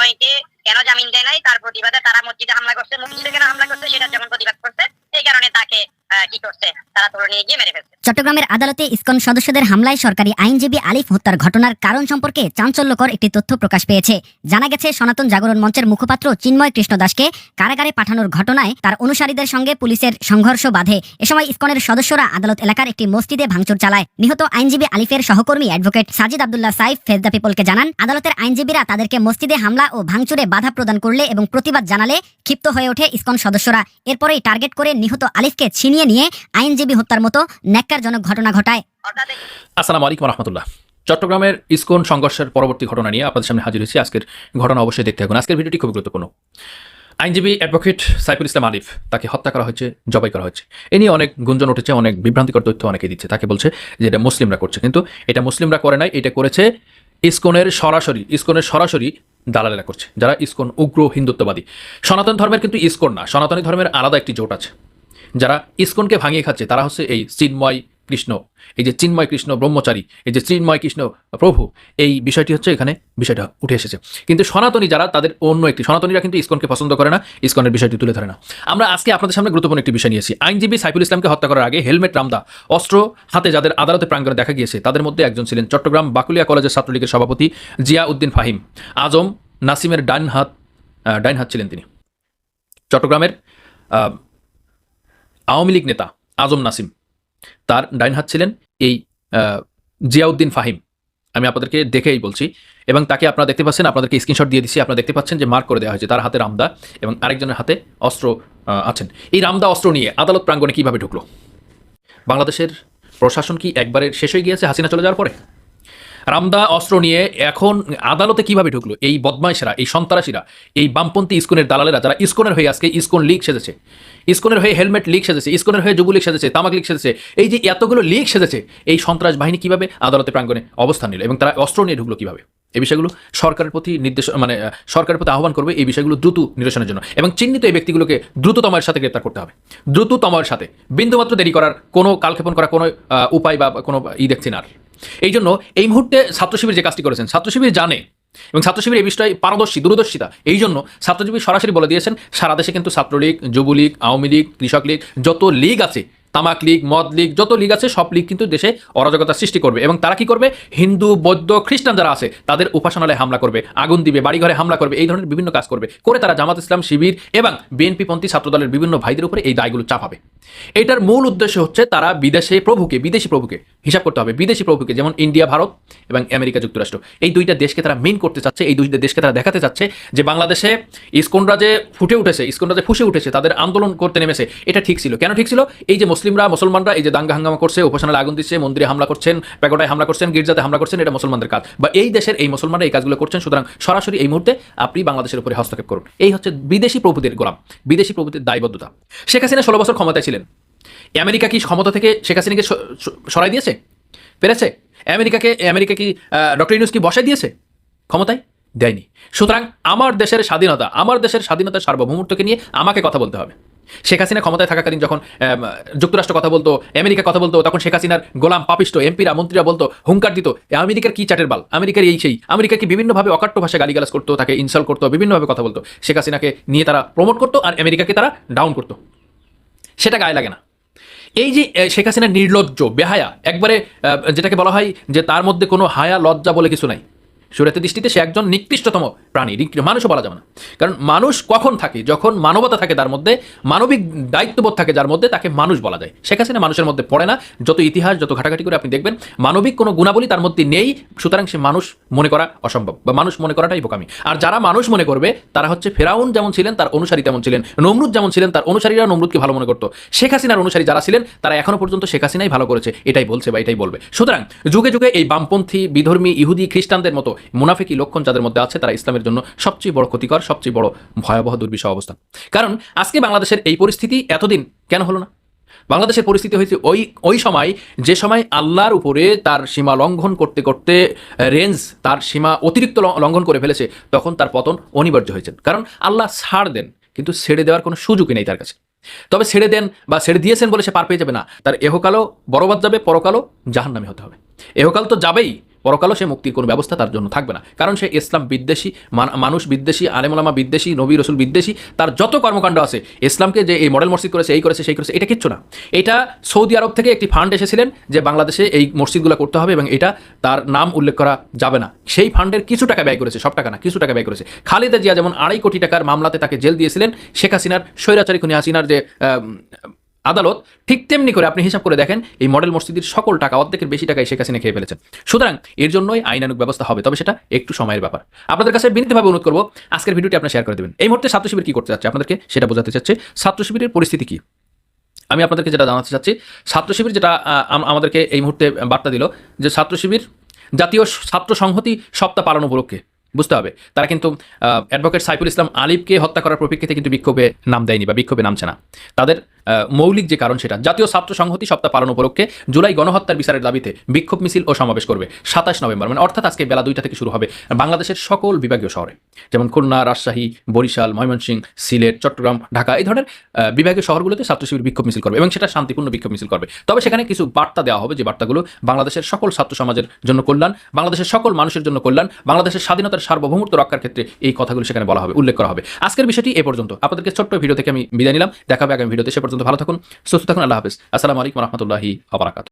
চিন্ময়কে কেন জামিন দেয় নাই? তার প্রতিবাদে তারা মসজিদে হামলা করছে মসজিদে কেন হামলা করছে সেটা যেমন প্রতিবাদ করছে, এই কারণে তাকে চট্টগ্রামের আদালতে ইসকন সদস্যদের হামলায় সরকারি আইনজীবী আলিফ হত্যার ঘটনার কারণ সম্পর্কে চাঞ্চল্যকর একটি তথ্য প্রকাশ পেয়েছে। জানা গেছে, সনাতন জাগরণ মঞ্চের মুখপাত্র চিন্ময় কৃষ্ণ দাসকে কারাগারে পাঠানোর ঘটনায় তার অনুসারীদের সঙ্গে পুলিশের সংঘর্ষ বাধে। এ সময় ইসকনের সদস্যরা আদালত এলাকার একটি মসজিদে ভাঙচুর চালায়। নিহত আইনজীবী আলিফের সহকর্মী advocate Sajid Abdullah Saif phase the পিপলকে জানান, আদালতের আইনজীবীরা তাদেরকে মসজিদে হামলা ও ভাঙচুরে বাধা প্রদান করলে এবং প্রতিবাদ জানালে ক্ষিপ্ত হয়ে ওঠে ইসকন সদস্যরা। এরপরেই টার্গেট করে নিহত আলিফকে ছিনিয়ে নিয়ে আইনজীবী হত্যার মতো ন্যাক্কারজনক ঘটনা ঘটায়। আসসালামু আলাইকুম রহমতুল্লাহ। চট্টগ্রামের ইসকন সংঘর্ষের পরবর্তী ঘটনা নিয়ে আপনাদের সামনে হাজির হয়েছি। আজকের ঘটনা অবশ্যই দেখতে থাকুন। আজকের ভিডিওটি খুব গুরুত্বপূর্ণ। আইনজীবী অ্যাডভোকেট সাইফুল ইসলাম আলিফ তাকে হত্যা করা হয়েছে, জবাই করা হয়েছে। এ নিয়ে অনেক গুঞ্জন উঠেছে, অনেক বিভ্রান্তিকর তথ্য অনেকে দিচ্ছে। তাকে বলছে যে এটা মুসলিমরা করছে। কিন্তু এটা মুসলিমরা করে নাই, এটা করেছে ইসকনের সরাসরি ইসকনের সরাসরি দালালেরা করছে, যারা ইসকন উগ্র হিন্দুত্ববাদী। সনাতন ধর্মের কিন্তু ইসকন না, সনাতনী ধর্মের আলাদা একটি জোট আছে। যারা ইসকনকে ভাঙিয়ে খাচ্ছে, তারা হচ্ছে এই চিন্ময় কৃষ্ণ। এই যে চিন্ময় কৃষ্ণ ব্রহ্মচারী, এই যে চিন্ময় কৃষ্ণ প্রভু, এই বিষয়টি হচ্ছে এখানে বিষয়টা উঠে এসেছে। কিন্তু সনাতনী যারা, তাদের অন্য একটি, সনাতনীরা কিন্তু ইসকনকে পছন্দ করে না, ইসকনের বিষয়টি তুলে ধরে না। আমরা আজকে আপনাদের সামনে গুরুত্বপূর্ণ একটি বিষয় নিয়েছি। আইনজীবী সাইফুল ইসলামকে হত্যা করার আগে হেলমেট রামদা, অস্ত্র হাতে যাদের আদালতে প্রাঙ্গণে দেখা গিয়েছে, তাদের মধ্যে একজন ছিলেন চট্টগ্রাম বাকুলিয়া কলেজের ছাত্রলীগের সভাপতি জিয়া উদ্দিন ফাহিম। আজম নাসিমের ডাইন হাত ডাইন হাত ছিলেন তিনি। চট্টগ্রামের আওয়ামী লীগ নেতা আজম নাসিম, তার ডাইন হাত ছিলেন এই জিয়াউদ্দিন ফাহিম। আমি আপনাদেরকে দেখেই বলছি এবং তাকে আপনারা দেখতে পাচ্ছেন, আপনাদেরকে স্ক্রিনশট দিয়ে দিচ্ছি। আপনারা দেখতে পাচ্ছেন যে মার্ক করে দেওয়া হয়েছে তার হাতে রামদা এবং আরেকজনের হাতে অস্ত্র আছেন। এই রামদা অস্ত্র নিয়ে আদালত প্রাঙ্গণে কীভাবে ঢুকলো? বাংলাদেশের প্রশাসন কি একবারে শেষ হয়ে গিয়েছে হাসিনা চলে যাওয়ার পরে? রামদা অস্ত্র নিয়ে এখন আদালতে কীভাবে ঢুকলো? এই বদমাইশেরা, এই সন্ত্রাসীরা, এই বামপন্থী ইস্কনের দালালেরা, যারা ইস্কনের হয়ে আজকে ইস্কন লীগ সেজেছে, ইস্কনের হয়ে হেলমেট লীগ সেজেছে, ইস্কনের হয়ে যুবলীগ সেজেছে, তামাক লীগ সেজেছে, এই যে এতগুলো লীগ সেজেছে, এই সন্ত্রাস বাহিনী কীভাবে আদালতে প্রাঙ্গণে অবস্থান নিল এবং তারা অস্ত্র নিয়ে ঢুকলো কীভাবে? এই বিষয়গুলো সরকারের প্রতি নির্দেশ মানে সরকারের প্রতি আহ্বান করবে এই বিষয়গুলো দ্রুত নিরসনের জন্য এবং চিহ্নিত এই ব্যক্তিগুলোকে দ্রুততমের সাথে গ্রেপ্তার করতে হবে। দ্রুততমের সাথে। বিন্দুমাত্র দেরি করার কোনো কালক্ষেপণ করার কোনো উপায় বা কোনো ই দেখছি না আর? এই জন্য এই মুহূর্তে ছাত্র শিবির যে কাজটি করেছেন ছাত্র শিবির জানে এবং ছাত্র শিবির এই বিষয়ে পারদর্শী, দূরদর্শিতা এই জন্য ছাত্র শিবির সরাসরি বলে দিয়েছেন, সারা দেশে কিন্তু ছাত্রলীগ, যুবলীগ, আওয়ামী লীগ, কৃষক লীগ, যত লীগ আছে, তামাক লীগ, মদ লীগ, যত লীগ আছে, সব লীগ কিন্তু দেশে অরাজকতা সৃষ্টি করবে এবং তারা কি করবে? হিন্দু, বৌদ্ধ, খ্রিস্টান যারা আছে, তাদের উপাসনালয়ে হামলা করবে, আগুন দিবে, বাড়িঘরে হামলা করবে, এই ধরনের বিভিন্ন কাজ করবে। করে তারা জামাত ইসলাম, শিবির এবং বিএনপি পন্থী ছাত্রদলের বিভিন্ন ভাইদের উপরে এই দায়গুলো চাপাবে। এটার মূল উদ্দেশ্য হচ্ছে তারা বিদেশে প্রভুকে, বিদেশি প্রভুকে হিসাব করতে হবে। বিদেশি প্রভুকে, যেমন ইন্ডিয়া, ভারত এবং আমেরিকা যুক্তরাষ্ট্র। এই দুইটা দেশকে তারা মেন করতে চাচ্ছে, এই দুইটা দেশকে তারা দেখাতে চাচ্ছে যে বাংলাদেশে ইস্কনরা যে ফুটে উঠেছে, ইস্কনরা যে ফুসে উঠেছে, তাদের আন্দোলন করতে নেমেছে, এটা ঠিক ছিল। কেন ঠিক ছিল? এই যে মুসলিমরা, মুসলমানরা এই যে দাঙ্গা হাঙ্গামা করছে উপাসনায় আগুন দিচ্ছে মন্দিরে হামলা করছেন, প্যাগোডায় হামলা করছেন, গির্জাতে হামলা করছেন, এটা মুসলমানদের কাজ। বা এই দেশের এই মুসলমানরা এই কাজগুলো করছেন, সুতরাং সরাসরি এই মুহূর্তে আপনি বাংলাদেশের উপরে হস্তক্ষেপ করুন। এই হচ্ছে বিদেশি প্রভুদের গোলাম, বিদেশি প্রভুদের দায়বদ্ধতা। শেখ হাসিনা ষোলো বছর ক্ষমতায় ছিলেন আমেরিকা কি ক্ষমতা থেকে শেখ হাসিনাকে সরাই দিয়েছে? পেরেছে? আমেরিকাকে আমেরিকা কি ডক্টর ইউনুস কি বসাই দিয়েছে? ক্ষমতায়? দেয়নি। সুতরাং আমার দেশের স্বাধীনতা, আমার দেশের স্বাধীনতার সার্বভৌমত্বকে নিয়ে আমাকে কথা বলতে হবে। শেখ হাসিনা ক্ষমতায় থাকাকালীন যখন যুক্তরাষ্ট্র কথা বলতো, আমেরিকা কথা বলতো, তখন শেখ হাসিনার গোলাম পাপিষ্ট এমপিরা, মন্ত্রীরা বলতো, হুঙ্কার দিত আমেরিকার কি চাটের বাল? আমেরিকার এই সেই, আমেরিকা কি বিভিন্নভাবে অকাট্য ভাষায় গালিগালাজ করতো, তাকে ইনসাল্ট করতো, বিভিন্নভাবে কথা বলতো? শেখ হাসিনাকে নিয়ে তারা প্রমোট করতো, আর আমেরিকাকে তারা ডাউন করতো। সেটা গায়ে লাগে না। এই যে শেখ হাসিনা নির্লজ্জ, বেহায়া, একবারে যেটাকে বলা হয় যে তার মধ্যে কোনো হায়া লজ্জা বলে কিছু নাই। সুরাতের দৃষ্টিতে সে একজন নিকৃষ্টতম প্রাণী মানুষও বলা যাবে না। কারণ মানুষ কখন থাকে? যখন মানবতা থাকে তার মধ্যে, মানবিক দায়িত্ববোধ থাকে যার মধ্যে, তাকে মানুষ বলা যায়। শেখ হাসিনা মানুষের মধ্যে পড়ে না, যত ইতিহাস, যত ঘাটাঘাটি করে আপনি দেখবেন, মানবিক কোনো গুণাবলী তার মধ্যে নেই, সুতরাং সে মানুষ মনে করা অসম্ভব, বা মানুষ মনে করাটাই বোকামি। আর যারা মানুষ মনে করবে, তারা হচ্ছে ফেরাউন যেমন ছিলেন, তার অনুসারী তেমন ছিলেন। নমরুদ যেমন ছিলেন, তার অনুসারীরা নমরুদকে ভালো মনে করতো। শেখ হাসিনার অনুসারী যারা ছিলেন, তারা এখনও পর্যন্ত শেখ হাসিনাই ভালো করেছে, এটাই বলছে বা এটাই বলবে। সুতরাং যুগে যুগে এই বামপন্থী, বিধর্মী, ইহুদি, খ্রিস্টানদের মতো মুনাফিকি লক্ষণ যাদের মধ্যে আছে, তারা ইসলামের জন্য সবচেয়ে বড় ক্ষতিকর, সবচেয়ে বড় ভয়াবহ দুর্বিষহ অবস্থা। কারণ আজকে বাংলাদেশের এই পরিস্থিতি এতদিন কেন হলো না? বাংলাদেশের পরিস্থিতি হয়েছে ওই ওই সময়, যে সময় আল্লাহর উপরে তার সীমা লঙ্ঘন করতে করতে রেঞ্জ, তার সীমা অতিরিক্ত লঙ্ঘন করে ফেলেছে, তখন তার পতন অনিবার্য হয়েছে। কারণ আল্লাহ ছাড় দেন, কিন্তু ছেড়ে দেওয়ার কোনো সুযোগই নেই তার কাছে। তবে ছেড়ে দেন বা ছেড়ে দিয়েছেন বলে সে পার পেয়ে যাবে না। তার এহকালও বরবাদ যাবে, পরকালও জাহান্নামে হতে হবে। এহকাল তো যাবেই পরকালও সে মুক্তির কোনো ব্যবস্থা তার জন্য থাকবে না। কারণ সে ইসলাম বিদ্বেষী, মান- মানুষ বিদ্বেষী আলেমুলামা বিদ্বেষী, নবী রসুল বিদ্বেষী, তার যত কর্মকাণ্ড আছে, ইসলামকে যে এই মডেল মসজিদ করেছে, এই করেছে, সেই করেছে, এটা কিচ্ছু না। এটা সৌদি আরব থেকে একটি ফান্ড এসেছিলেন যে বাংলাদেশে এই মসজিদগুলো করতে হবে এবং এটা তার নাম উল্লেখ করা যাবে না। সেই ফান্ডের কিছু টাকা ব্যয় করেছে, সব টাকা না, কিছু টাকা ব্যয় করেছে। খালেদা জিয়া যেমন আড়াই কোটি টাকার মামলাতে তাকে জেল দিয়েছিলেন, শেখ হাসিনার, স্বৈরাচারী খুনি হাসিনার যে আদালত ঠিক তেমনি করে আপনি হিসাব করে দেখেন এই মডেল মসজিদের সকল টাকা, অর্ধেকের বেশি টাকাই শেখ হাসিনা খেয়ে ফেলেছেন। সুতরাং এর জন্যই আইনানুক ব্যবস্থা হবে, তবে সেটা একটু সময়ের ব্যাপার। আপনাদের কাছে বিনীতভাবে অনুরোধ করব, আজকের ভিডিওটি আপনি শেয়ার করে দেবেন। এই মুহূর্তে ছাত্র শিবির কি করতে চাচ্ছে? আপনাদেরকে সেটা বোঝাতে চাচ্ছে। ছাত্র শিবিরের পরিস্থিতি কি? আমি আপনাদেরকে যেটা জানাতে চাচ্ছি, ছাত্র শিবির যেটা আম- আমাদেরকে এই মুহূর্তে বার্তা দিল যে ছাত্র শিবির জাতীয় ছাত্র সংহতি সপ্তাহ পালন উপলক্ষে, বুঝতে হবে। তারা কিন্তু অ্যাডভোকেট সাইফুল ইসলাম আলিফকে হত্যা করার প্রপেক্ষিতে কিন্তু বিক্ষোভে নাম দেয়নি বা বিক্ষোভে নামছে না। তাদের মৌলিক যে কারণ সেটা, জাতীয় ছাত্র সংহতি সপ্তাহ পালন উপলক্ষে জুলাই গণহত্যার বিচারের দাবিতে বিক্ষোভ মিছিল ও সমাবেশ করবে সাতাশ নভেম্বর মানে অর্থাৎ আজকে বেলা দুইটা থেকে শুরু হবে বাংলাদেশের সকল বিভাগীয় শহরে, যেমন খুলনা, রাজশাহী, বরিশাল, ময়মনসিংহ, সিলেট, চট্টগ্রাম, ঢাকা, এই ধরনের বিভাগীয় শহরগুলোতে ছাত্র শিবির বিক্ষোভ মিছিল করবে এবং সেটা শান্তিপূর্ণ বিক্ষোভ মিছিল করবে। তবে সেখানে কিছু বার্তা দেওয়া হবে, যে বার্তাগুলো বাংলাদেশের সকল ছাত্র সমাজের জন্য কল্যাণ, বাংলাদেশের সকল মানুষের জন্য কল্যাণ, বাংলাদেশের স্বাধীনতার সার্বভৌমত্ব রক্ষার ক্ষেত্রে এই কথাগুলো সেখানে বলা হবে, উল্লেখ করা হবে। আজকের বিষয়টি এ পর্যন্ত। আপনাদেরকে ছোট্ট ভিডিও থেকে আমি বিদায় নিলাম। দেখা হবে আগামী ভিডিওতে, সে পর্যন্ত ভালো থাকুন সুস্থ থাকুন আল্লাহ হাফিজ। আসসালামু আলাইকুম রহমতুল্লাহি আবরাকাত